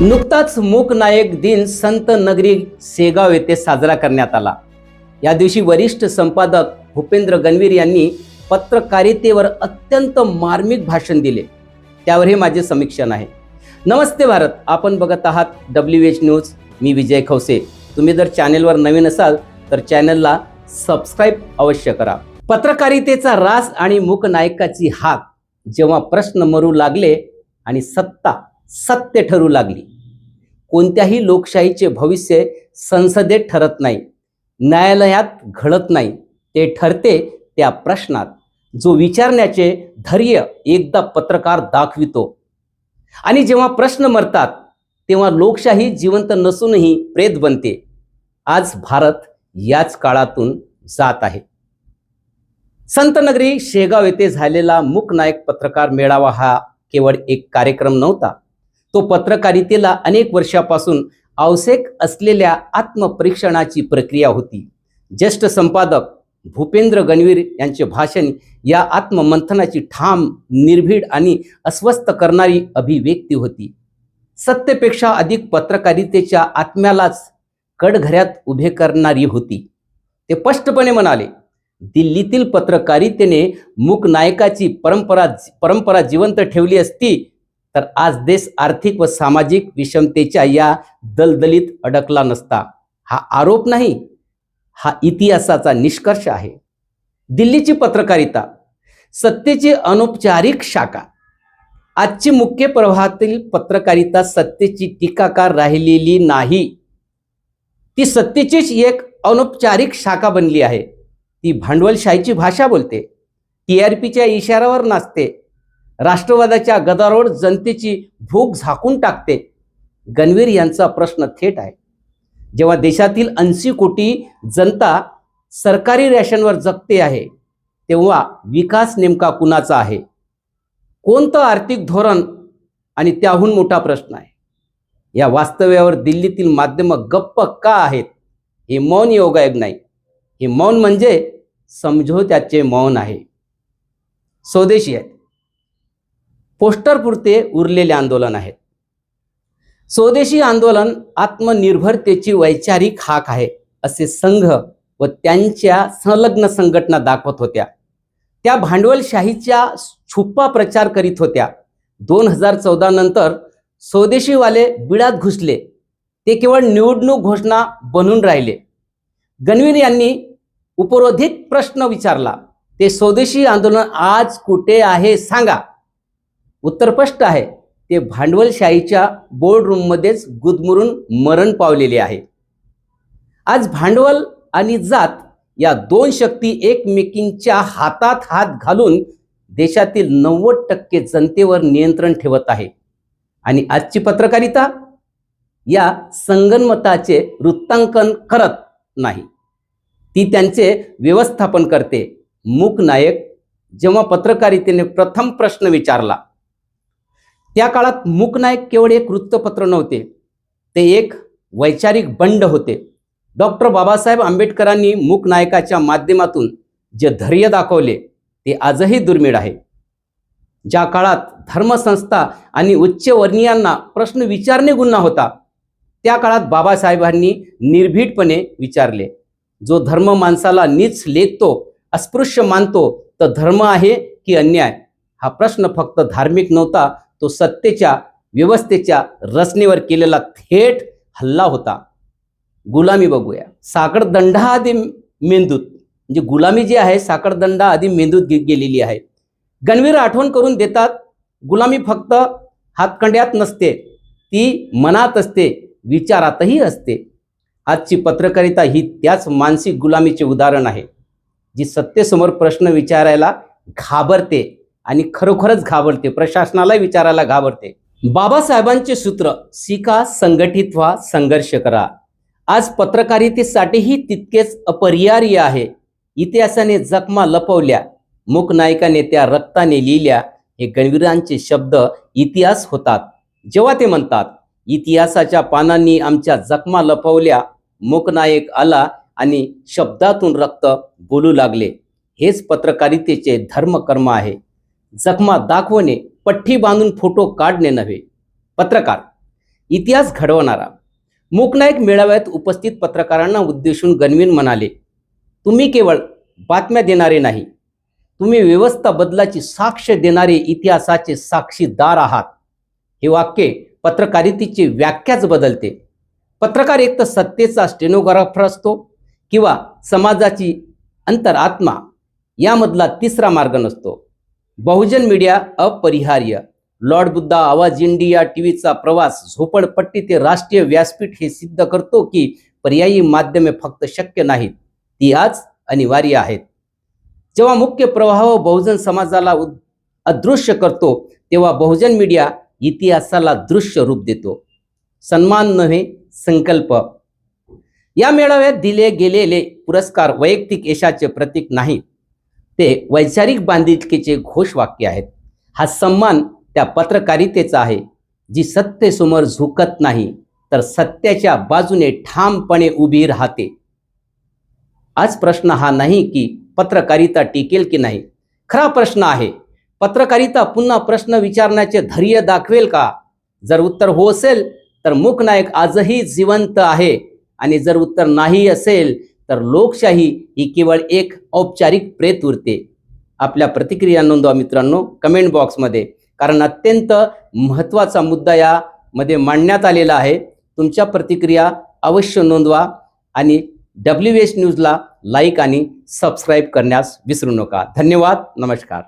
नुकताच मूक नायक दिन संत नगरी सेगाव येथे साजरा करण्यात आला. या दिवशी वरिष्ठ संपादक भूपेंद्र गणवीर यांनी पत्रकारितेवर अत्यंत मार्मिक भाषण दिले. त्यावर हे माझे समीक्षण आहे. नमस्ते भारत आपण बघत आहात डब्ल्यू एच न्यूज मी विजय खवसे. तुम्ही जर चॅनेलवर नवीन असाल तर चॅनलला सबस्क्राईब अवश्य करा. पत्रकारितेचा रास आणि मूक नायकाची हाक जेव्हा प्रश्न मरू लागले आणि सत्ता सत्य ठरू लागली. कोणत्याही लोकशाहीचे भविष्य संसदेत ठरत नाही न्यायालयात घडत नाही ते ठरते त्या प्रश्नात जो विचारण्याचे धैर्य एकदा पत्रकार दाखवितो. आणि जेव्हा प्रश्न मरतात तेव्हा लोकशाही जिवंत नसूनही प्रेत बनते. आज भारत याच काळातून जात आहे. संतनगरी शेगाव येथे झालेला मूकनायक पत्रकार मेळावा हा केवळ एक कार्यक्रम नव्हता तो पत्रकारितेला अनेक वर्षापासून आवश्यक असलेल्या आत्मपरीक्षणाची प्रक्रिया होती. ज्येष्ठ संपादक भूपेंद्र गणवीर यांचे भाषण या आत्ममंथनाची ठाम निर्भीड आणि अस्वस्थ करणारी अभिव्यक्ती होती. सत्तेपेक्षा अधिक पत्रकारितेच्या आत्म्यालाच कडघऱ्यात उभे करणारी होती. ते स्पष्टपणे म्हणाले दिल्लीतील पत्रकारितेने मूक नायकाची परंपरा परंपरा जिवंत ठेवली असती तर आज देश आर्थिक व सामाजिक विषमतेच्या या दलदलीत अडकला नसता. हा आरोप नाही हा इतिहासाचा निष्कर्ष आहे. दिल्लीची पत्रकारिता सत्तेची अनौपचारिक शाखा आजची मुख्य प्रवाहातील पत्रकारिता सत्तेची टीकाकार राहिलेली नाही. ती सत्तेचीच एक अनौपचारिक शाखा बनली आहे. ती भांडवलशाहीची भाषा बोलते. टी आर पीच्या इशाऱ्यावर नाचते. राष्ट्रवादाच्या गदारोळ जनतेची भूक झाकून टाकते. गणवीर यांचा प्रश्न थेट आहे. जेव्हा देशातील ऐंशी कोटी जनता सरकारी रॅशनवर जगते आहे तेव्हा विकास नेमका कुणाचा आहे? कोणतं आर्थिक धोरण आणि त्याहून मोठा प्रश्न आहे? या वास्तव्यावर दिल्लीतील माध्यमं गप्प का आहेत? हे मौन योगायोग नाही. हे मौन म्हणजे समझोत्याचे मौन आहे. स्वदेशी आहेत. पोस्टर पुरते उरलेले आंदोलन आहेत स्वदेशी आंदोलन आत्मनिर्भरतेची वैचारिक हाक आहे असे संघ व त्यांच्या संलग्न संघटना दाखवत होत्या. त्या भांडवलशाहीच्या छुप्पा प्रचार करीत होत्या. दोन हजार चौदा नंतर स्वदेशीवाले बिळात घुसले. ते केवळ निवडणूक घोषणा बनून राहिले. गणवीर यांनी उपरोधित प्रश्न विचारला. ते स्वदेशी आंदोलन आज कुठे आहे सांगा. उत्तर स्पष्ट आहे. ते भांडवलशाहीच्या बोर्डरूममध्येच गुदमरून मरण पावलेले आहे. आज भांडवल आणि जात या दोन शक्ती एकमेकींच्या हातात हात घालून देशातील नव्वद टक्के जनतेवर नियंत्रण ठेवत आहे. आणि आजची पत्रकारिता? या संगनमताचे वृत्तांकन करत नाही. ती त्यांचे व्यवस्थापन करते. मूक नायक जेव्हा पत्रकारितेने प्रथम प्रश्न विचारला त्या काळात मूक नायक केवळ एक वृत्तपत्र नव्हते ते एक वैचारिक बंड होते. डॉक्टर बाबासाहेब आंबेडकरांनी मूक नायकाच्या माध्यमातून जे धैर्य दाखवले ते आजही दुर्मिळ आहे. ज्या काळात धर्मसंस्था आणि उच्चवर्णीयांना प्रश्न विचारणे गुन्हा होता त्या काळात बाबासाहेबांनी निर्भीडपणे विचारले जो धर्म माणसाला नीच लेखतो अस्पृश्य मानतो तर धर्म आहे की अन्याय? हा प्रश्न फक्त धार्मिक नव्हता तो सत्तेच्या व्यवस्थेच्या रचनेवर केलेला थेट हल्ला होता. गुलामी बघूया. साकडदंडा आधी मेंदूत म्हणजे गुलामी जी आहे साकडदंडा आधी मेंदूत गे गेलेली आहे. गणवीर आठवण करून देतात गुलामी फक्त हातकंड्यात नसते ती मनात असते विचारातही असते. आजची पत्रकारिता ही त्याच मानसिक गुलामीचे उदाहरण आहे जी सत्तेसमोर प्रश्न विचारायला घाबरते आणि खरोखरच घाबरते. प्रशासनाला विचारायला घाबरते. बाबासाहेबांचे सूत्र शिका संघटित व्हा संघर्ष करा. आज पत्रकारितेसाठीही तितकेच अपरिहार्य आहे. इतिहासाने जखमा लपवल्या मूकनायकाने त्या रक्ताने लिहिल्या. हे गणवीरांचे शब्द इतिहास होतात. जेव्हा ते म्हणतात इतिहासाच्या पानांनी आमच्या जखमा लपवल्या मूकनायक आला आणि शब्दातून रक्त बोलू लागले. हेच पत्रकारितेचे धर्मकर्म आहे. जखमा दाखवणे पठ्ठी बांधून फोटो काढणे नव्हे. पत्रकार इतिहास घडवणारा. मूकनायक मेळाव्यात उपस्थित पत्रकारांना उद्देशून गणवीन म्हणाले तुम्ही केवळ बातम्या देणारे नाही तुम्ही व्यवस्था बदलाची साक्ष देणारे इतिहासाचे साक्षीदार आहात. हे वाक्य पत्रकारितेची व्याख्याच बदलते. पत्रकार एक तर सत्तेचा स्टेनोग्राफर असतो किंवा समाजाची अंतरात्मा यामधला तिसरा मार्ग नसतो. बहुजन मीडिया अपरिहार्य. लॉर्ड बुद्धा आवाज इंडिया टीव्हीचा प्रवास झोपडपट्टी ते राष्ट्रीय व्यासपीठ हे सिद्ध करतो की पर्यायी माध्यमे फक्त शक्य नाहीत. ती आज अनिवार्य आहेत. जेव्हा मुख्य प्रवाह बहुजन समाजाला उद- अदृश्य करतो तेव्हा बहुजन मीडिया इतिहासाला दृश्य रूप देतो. सन्मान नव्हे संकल्प. या मेळाव्यात दिले गेलेले पुरस्कार वैयक्तिक यशाचे प्रतीक नाहीत. ते वैचारिक बांधिलकीचे घोषवाक्य आहेत. हा सन्मान त्या पत्रकारितेचा आहे. जी सत्तेसमोर झुकत नाही तर सत्याच्या बाजूने ठामपणे उभी राहते. आज प्रश्न हा नाही की पत्रकारिता टिकेल की नाही. खरा प्रश्न आहे पत्रकारिता पुन्हा प्रश्न विचारण्याचे धैर्य दाखवेल का? जर उत्तर हो असेल तर मूकनायक आजही जिवंत आहे आणि जर उत्तर नाही असेल तर लोकशाही ही केवळ एक औपचारिक प्रेत उरते. आपल्या प्रतिक्रिया नोंदवा मित्रांनो कमेंट बॉक्समध्ये कारण अत्यंत महत्त्वाचा मुद्दा यामध्ये मांडण्यात आलेला आहे. तुमच्या प्रतिक्रिया अवश्य नोंदवा आणि डब्ल्यू एस न्यूजला लाईक आणि सबस्क्राईब करण्यास विसरू नका. धन्यवाद. नमस्कार.